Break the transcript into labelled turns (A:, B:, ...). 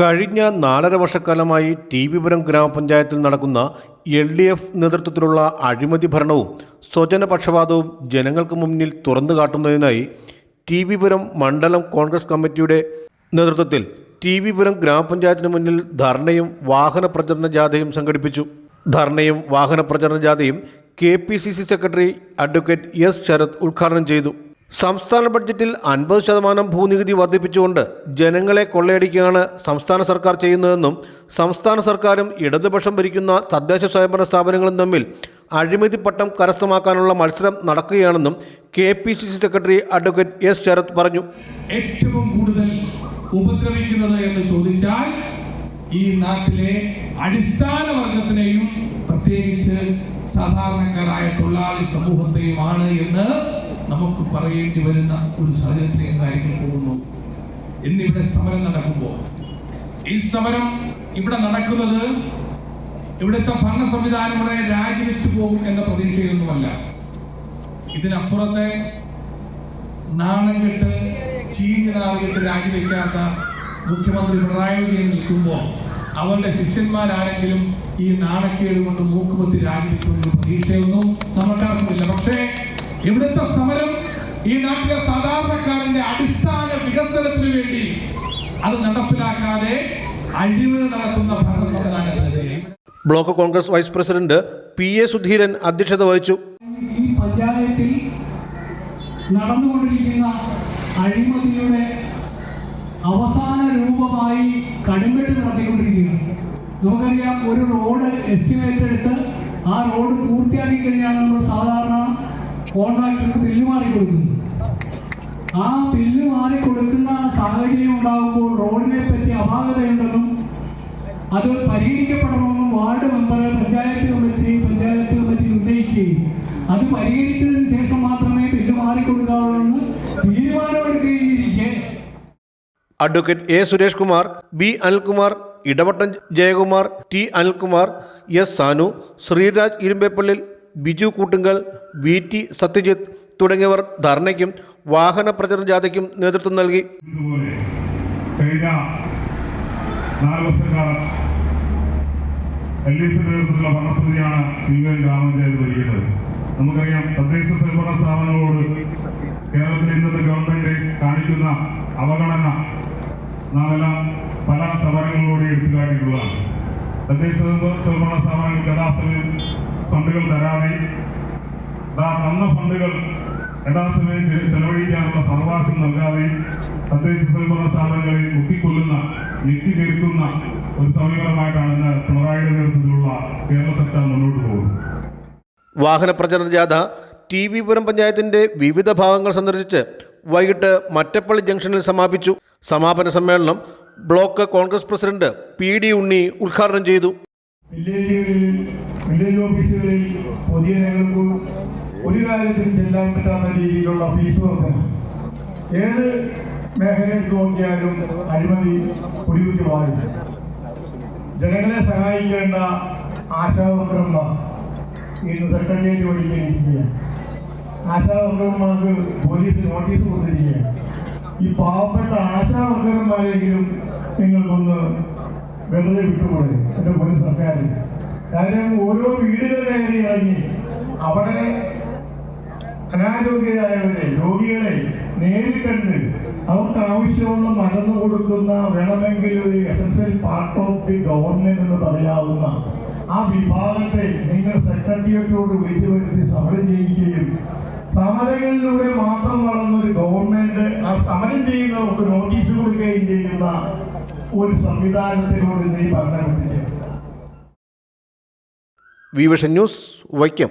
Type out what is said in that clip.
A: കഴിഞ്ഞ നാലര വർഷക്കാലമായി ടി വിപുരം ഗ്രാമപഞ്ചായത്തിൽ നടക്കുന്ന എൽ ഡി എഫ് നേതൃത്വത്തിലുള്ള അഴിമതി ഭരണവും സ്വജനപക്ഷപാതവും ജനങ്ങൾക്ക് മുന്നിൽ തുറന്നു കാട്ടുന്നതിനായി ടി വിപുരം മണ്ഡലം കോൺഗ്രസ് കമ്മിറ്റിയുടെ നേതൃത്വത്തിൽ ടി വിപുരം ഗ്രാമപഞ്ചായത്തിന് മുന്നിൽ ധർണയും വാഹന പ്രചരണ ജാഥയും സംഘടിപ്പിച്ചു. ധർണയും വാഹന പ്രചരണ ജാഥയും K P C C secretary advocate S Sarath ഉദ്ഘാടനം ചെയ്തു. സംസ്ഥാന ബഡ്ജറ്റിൽ അൻപത് ശതമാനം ഭൂനികുതി വർദ്ധിപ്പിച്ചുകൊണ്ട് ജനങ്ങളെ കൊള്ളയടിക്കുകയാണ് സംസ്ഥാന സർക്കാർ ചെയ്യുന്നതെന്നും സംസ്ഥാന സർക്കാരും ഇടതുപക്ഷം ഭരിക്കുന്ന തദ്ദേശ സ്വയംഭരണ സ്ഥാപനങ്ങളും തമ്മിൽ അഴിമതി പട്ടം കരസ്ഥമാക്കാനുള്ള മത്സരം നടക്കുകയാണെന്നും K P C C secretary advocate S Sarath പറഞ്ഞു.
B: ഏറ്റവും കൂടുതൽ ഉപദ്രവിക്കുന്നത് എന്ന് ചോദിച്ചാൽ ഈ നാട്ടിലെ അടിസ്ഥാന വർഗത്തിനെയും പ്രത്യേകിച്ച് സാധാരണക്കാരായ തൊഴിലാളി സമൂഹത്തെയുമാണ് എന്ന് നമുക്ക് പറയേണ്ടി വരുന്ന ഒരു സാഹചര്യത്തിലേക്ക് കാര്യങ്ങൾ പോകുന്നു? ഇന്നിവിടെ സമരം നടക്കുമ്പോൾ. ഈ സമരം ഇവിടെ നടക്കുന്നത് ഇവിടുത്തെ ഭരണ സംവിധാനം ഇവിടെ രാജിവെച്ചു പോകും എന്ന പ്രതീക്ഷയൊന്നുമല്ല. ഇതിനപ്പുറത്തെ നാണം കെട്ട് ചീഞ്ഞ് രാജിവെക്കാത്ത മുഖ്യമന്ത്രി പിണറായി വിജയൻ നിൽക്കുമ്പോൾ അവരുടെ ശിഷ്യന്മാരാരെങ്കിലും ഈ നാണക്കേട് കൊണ്ട് മൂക്കുപത്തി രാജിവെക്കുമെന്ന പ്രതീക്ഷയൊന്നും നമുക്കാർക്കുമില്ല പക്ഷേ ഇവിടുത്തെ സമരം ഈ നാട്ടിലെ സാധാരണക്കാരന്റെ അടിസ്ഥാന വികസനത്തിന് വേണ്ടി അത് നടപ്പിലാക്കാതെ അഴിമതി നടത്തുന്ന ഭരണ സംവിധാനത്തിനെതിരെ
A: block Congress vice president P A Sudheeran അധ്യക്ഷത വഹിച്ചു.
C: ഈ പഞ്ചായത്തിൽ നടന്നുകൊണ്ടിരിക്കുന്ന അഴിമതിയുടെ അവസാന രൂപമായി കടുമ്പിട്ട് നടത്തിക്കൊണ്ടിരിക്കുകയാണ്. നമുക്കറിയാം ഒരു റോഡ് എസ്റ്റിമേറ്റ് എടുത്ത് ആ റോഡ് പൂർത്തിയാക്കി കഴിഞ്ഞാണ് നമ്മൾ സാധാരണ കോൺട്രാക്ടർക്ക് ബില്ല് മാറി കൊടുക്കുന്നു ആ ബില്ല് മാറി കൊടുക്കുന്ന സാഹചര്യം ഉണ്ടാകുമ്പോൾ റോഡിനെ പറ്റി അപാകതയുണ്ടെന്നും അത് പരിഹരിക്കപ്പെടണമെന്നും ward member panchayat committee panchayat committee ഉന്നയിക്കുകയും അത് പരിഹരിച്ചതിന് ശേഷം മാത്രമേ ബില്ല് മാറിക്കൊടുക്കാവുള്ളൂ എന്ന് തീരുമാനമെടുക്കുകയിരിക്കെ
A: advocate A Suresh Kumar B Anilkumar Edavattan Jayakumar T Anilkumar S Sanu Sreeraj Irumbeppallil Biju Koottunkal V T Sathyajith തുടങ്ങിയവർ ധർണയ്ക്കും വാഹന പ്രചരണ ജാഥയ്ക്കും നേതൃത്വം നൽകി.
D: എൽ നമുക്കറിയാം തദ്ദേശ സ്വയംഭരണ സ്ഥാപനങ്ങളോട് കേരളത്തിലെ ഇന്നത്തെ ഗവൺമെന്റ് കാണിക്കുന്ന അവഗണന നാം എല്ലാം പല സമരങ്ങളിലൂടെ എടുത്തു കാട്ടിയിട്ടുള്ളതാണ് തദ്ദേശ സ്വയംഭരണ സ്ഥാപനങ്ങൾക്ക് യഥാസമയം ഫണ്ടുകൾ തരാതെ തന്ന ഫണ്ടുകൾ ചെ- ചെലവഴിക്കാനുള്ള സാവകാശം നൽകാതെ തദ്ദേശ സ്വയംഭരണ സ്ഥാപനങ്ങളെ മുക്കിക്കൊല്ലുന്ന ഞെട്ടിക്കേൽക്കുന്ന ഒരു സമീപനമായിട്ടാണ് ഇന്ന് പിണറായിയുടെ നേതൃത്വത്തിലുള്ള കേരള സർക്കാർ മുന്നോട്ട് പോകുന്നത്.
A: വാഹന പ്രചരണ ജാഥ ടി വി പുരം പഞ്ചായത്തിന്റെ വിവിധ ഭാഗങ്ങൾ സന്ദർശിച്ച് വൈകിട്ട് മറ്റപ്പള്ളി ജംഗ്ഷനിൽ സമാപിച്ചു. സമാപന സമ്മേളനം block Congress president P D Unni ഉദ്ഘാടനം ചെയ്തു.
E: വില്ലേജുകളിൽ വില്ലേജ് ഓഫീസുകളിൽ പൊതുജനങ്ങൾക്ക് ഒരു കാര്യത്തിനും ചെല്ലാൻ പറ്റാത്ത രീതിയിലുള്ള ഫീസ് വർദ്ധന ഏത് മേഖലയിൽ നോക്കിയാലും അഴിമതി കുടികുറ്റമായി ജനങ്ങളെ സഹായിക്കേണ്ട ആശാവർക്കർമാർ ഇന്ന് സെക്രട്ടേറിയറ്റ് പഠിക്കാനിരിക്കുക ആശാവർക്കർമാർക്ക് പോലീസ് നോട്ടീസ് കൊടുത്തിരിക്കുകയാണ്. ഈ പാവപ്പെട്ട ആശാവർക്കർമാരെങ്കിലും നിങ്ങൾക്കൊന്ന് വെറുതെ വിട്ടുകൂടെ എന്റെ മുൻ സർക്കാർ കാര്യം ഓരോ വീടുകൾ കയറി ഇറങ്ങി. അവിടെ അനാരോഗ്യരായവരെ രോഗികളെ നേരിൽ കണ്ട് അവർക്ക് ആവശ്യമുള്ള മരുന്ന് കൊടുക്കുന്ന വേണമെങ്കിൽ ഒരു essential part of the government എന്ന് പറയാവുന്ന ആ വിഭാഗത്തെ നിങ്ങൾ സെക്രട്ടേറിയറ്റോട് വിളിച്ചു വരുത്തി സമരം ചെയ്യിക്കുകയും സമരങ്ങളിലൂടെ മാത്രം വളർന്ന ഒരു ഗവൺമെന്റ് ആ സമരം ചെയ്യുന്നവർക്ക് നോട്ടീസ് കൊടുക്കുകയും ചെയ്യുന്ന ഒരു സംവിധാനത്തിനോട് നീ ഭരണം
A: വിഷൻ ന്യൂസ് വൈക്കം.